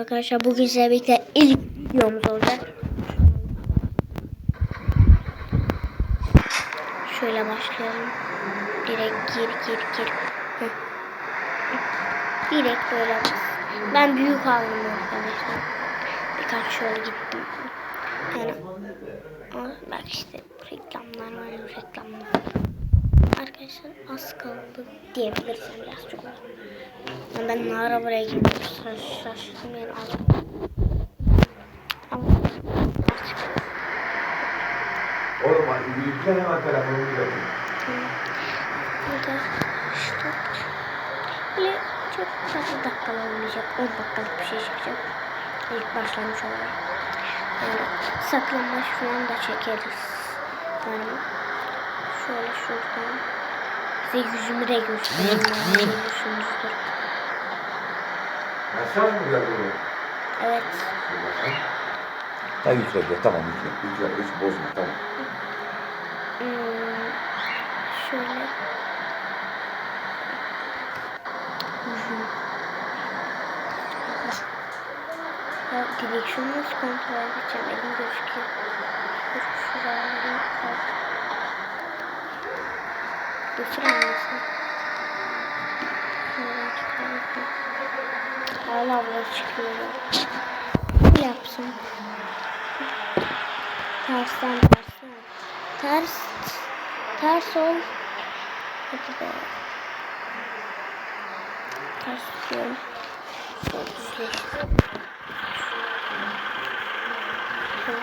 arkadaşlar. Bugün sizlerle birlikte ilk videomuz olacak. Şöyle başlayalım. Direkt gir gir gir. Direkt böyle. Ben büyük aldım arkadaşlar. Birkaç şöyle gittim. Yani bak işte reklamlar var reklamlar. Arkadaşlar az kaldı diyebilirsem biraz çok. Yani ben Nara buraya gidiyorum. Şaş- Şaşırdım yani. Ama artık Oğlum bak yükle hemen telefonumu da. burada işte böyle çok fazla dakikalar olmayacak. 10 dakikalık bir şey çıkacak. İlk başlamış olarak. Yani saklanmaç falan da çekeriz. Yani şöyle şuradan size yüzümü de göstereyim. Mesaj mı geldi oğlum? Evet. Ha yükledi tamam yükle. Yükle hiç bozma tamam. Hmm, şöyle. Ya direksiyonu kontrol edeceğim? Elim gözüküyor. Dur şuraya Hala burada çıkıyor. Bir yapsın. Tersten tersten. Ters. Ters ol. Hadi be. Ters tutuyorum. Şöyle düzleştir. Şöyle.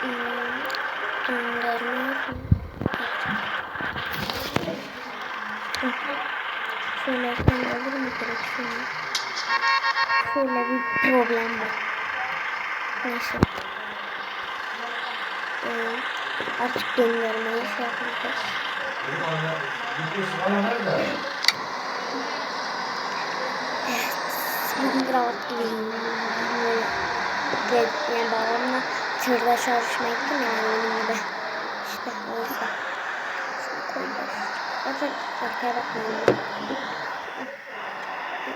Hmm, Döndürme. Hı. Şöyle yapsam olur mu direksiyonu? Şöyle bir problem var. Neyse. Ee, artık dönüyorum. şey yapacağız. Bugün kravat gibiyim. Böyle, yani babamla tırda çalışmaya gittim yani onun gibi. İşte oysa. Şunu koyacağız. Zaten arkaya bakmıyorum.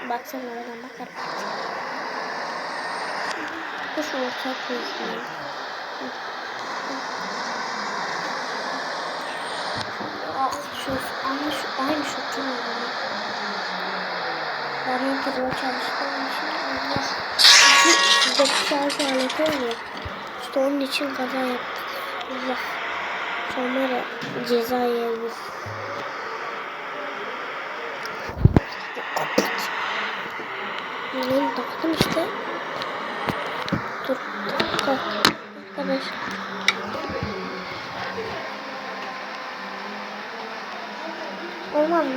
Baksana oradan bakar. Kuş orta koyuyor. Ah şu ama şu aynı şu tüm oldu. Ben tırla çalıştığım için Allah. Şuradaki şarj aleti oluyor. Onun için kaza yaptık. Allah. Sonra ceza yiyebiliriz. Benim taktım işte. Dur. Kalk. Arkadaşlar. Olmaz mı?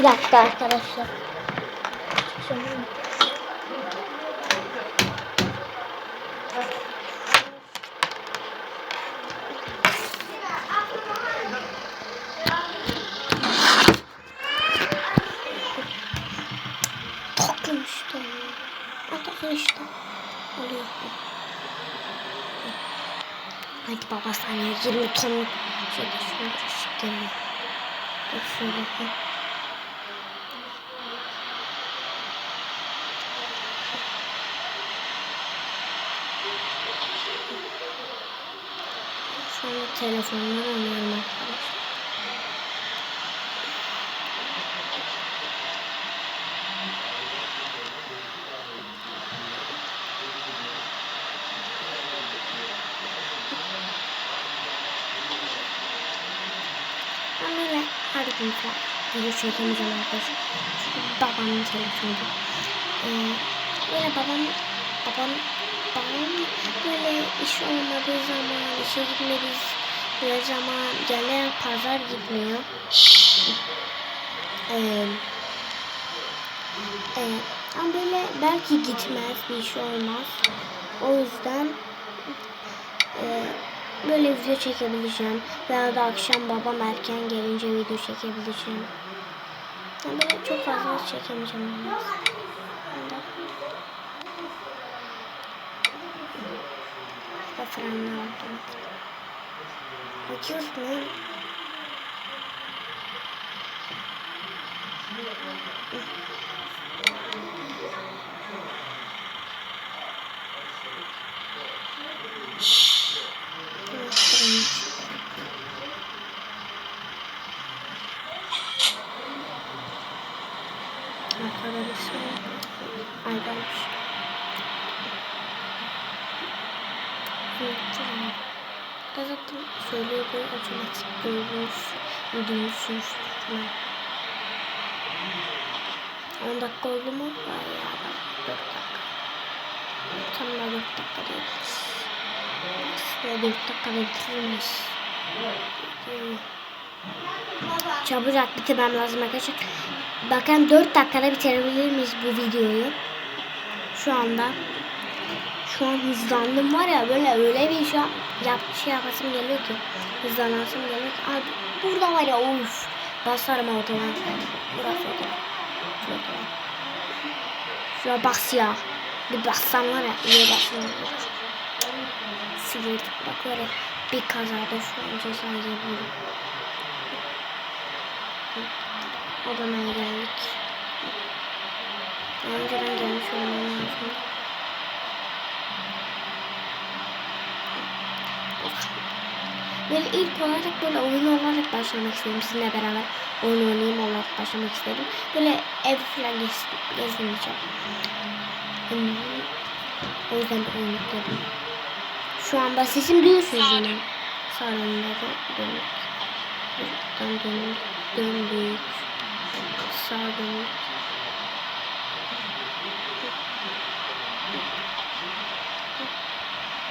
Bir dakika arkadaşlar. İşte. Takın işte. Oluyor. Hadi baba sana 20 ton şey geliyor. Dur şöyle bir. Şu anda telefondan alıyorum arkadaşlar. Böyle her gün video çekemeyeceğim arkadaşlar. Çünkü babamın telefonu. Ee, böyle babam, babam, babam böyle iş olmadığı zaman, işe gitmediği zaman genel pazar gitmiyor. Ee, e, ama böyle belki gitmez bir şey olmaz. O yüzden e, böyle video çekebileceğim. Veya da akşam babam erken gelince video çekebileceğim. Yani böyle çok fazla çekemeyeceğim. yalnız. Ve frenler aldım. Bakıyorsun lan. Evet, fren. Arkada Gazetem söylüyor bu otomatik duymuş. Duymuşsunuz. 10 dakika oldu mu? Var ya. 4 dakika. Tam da 4 dakika değiliz. Aslında 4 dakika bitirmiş. Çabucak bitirmem lazım arkadaşlar. Bakın 4 dakikada bitirebilir miyiz bu videoyu? Şu anda şu an hızlandım var ya böyle öyle bir an yap, şey yapasım geliyor ki hızlanasım geliyor ki. Abi burada var ya of basarım otoban burası otoban şu otoban şuna bas ya. Bir bassam var ya iyi bassam Sivırdık bak var ya bir kazada şu an ceza yiyebilirim. Odana geldik. Daha önceden gelmiş olmam lazım. Böyle ilk olarak böyle oyun olarak başlamak istedim. Sizinle beraber oyun oynayayım olarak başlamak istedim. Böyle ev falan gez, gezmeyeceğim. Hmm. O yüzden bir oyun yükledim. Şu anda sesim duyuyorsunuz yine. Salonlara dönük. Buradan dönük. Döndük. Sağa dönük.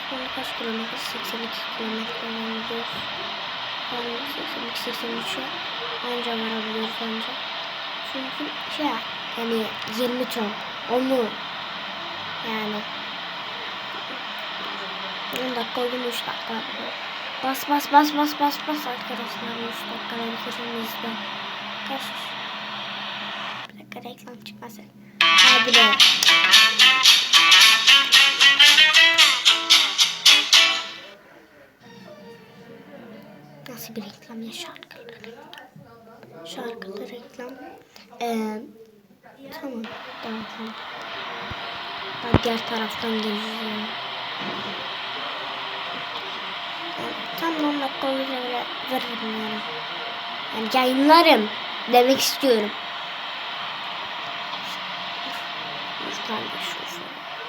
Sonra kaç kilometre? 82 kilometre gidiyoruz. Yani 82 83'e anca varabiliyoruz anca. Çünkü şey yani 20 ton onu yani 10 dakika oldu mu 3 dakika Bas bas bas bas bas bas arkadaşlar 3 dakikada bitiremeyiz ben. Kaç? Bir dakika reklam çıkmasın. Hadi be. Nasıl bir reklam ya şarkılı reklam. Reklam. Ee, tamam. Tamam tamam. Ben diğer taraftan geleceğim. Yani tam 10 dakika olunca böyle veririm yani. Yani yayınlarım demek istiyorum.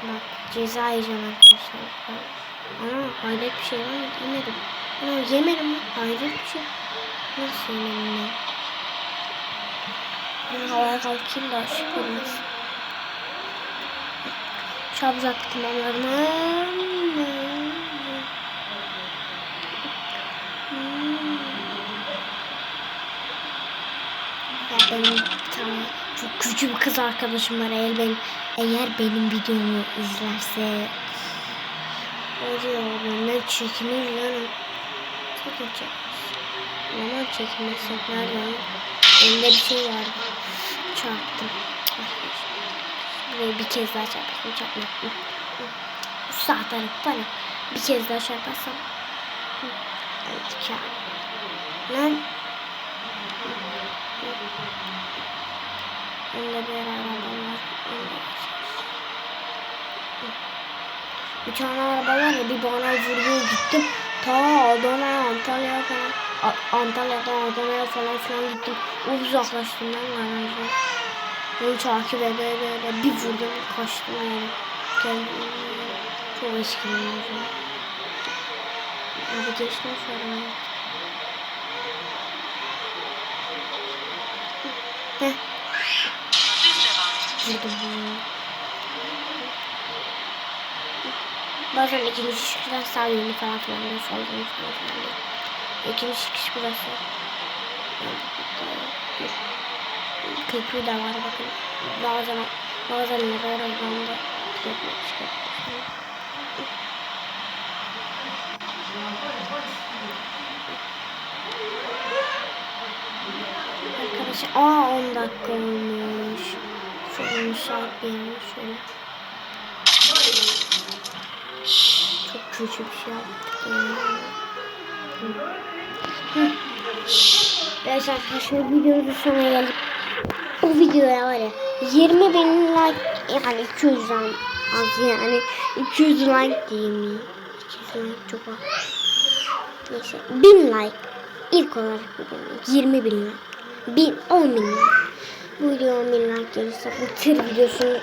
Bak ceza yiyeceğim arkadaşlar. Ana hayret bir şey var mı? Yemedim. Ana yemedim. Hayret bir şey. Nasıl yemedim ben? Ben havaya kalkayım da ışık olmaz. Çabucak tamamlarım. Ya benim bir tane çok küçük bir kız arkadaşım var. Eğer benim, eğer benim videomu izlerse Oluyor benden çekinir lan. Çekinecek. Normal çekinmezsek nereden? Elinde bir şey vardı. Çarptım. Burayı bir kez daha çarparsam çarpmadım. Sağ taraf bana. Bir kez daha çarparsam. Evet ya. Lan. Önde bir araba var. Önde bir tane araba var ya bir bana vurdu gittim. Ta Adana, Antalya falan. Antalya'dan Adana'ya falan filan gittim. Uzaklaştım ben garajda. Onu takip ede ede ede bir vurdum kaçtım yani. Geldim. Çok eskiden o zaman. Abi geçtim sonra. Heh. Vurdum bunu. Bazen ikinci çıkışlar sağ yönü falan filan diyor, sol falan filan diyor. İkinci çıkış burası. köprü de var bakın. Bazen bazen Neverland'da köprü çıkartıyor. Arkadaşlar aa 10 dakika olmuş. Şöyle müsait bir yer şöyle. Çok kötü bir şey. Hı. Evet arkadaşlar videomuzun sonuna geldik. O videoya var ya 20 bin like yani 200'den az yani 200 like diyeyim ya. 200 like çok az. Neyse 1000 like ilk olarak videom 20 bin like. 1000 10 bin like. Bu video 10 bin like gelirse bu tır videosunun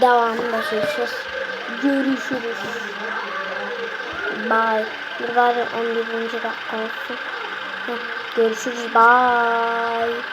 devamını da çekeceğiz. Görüşürüz. Bye. Bir bari 11. dakika olsun. Heh, Görüşürüz. Bye.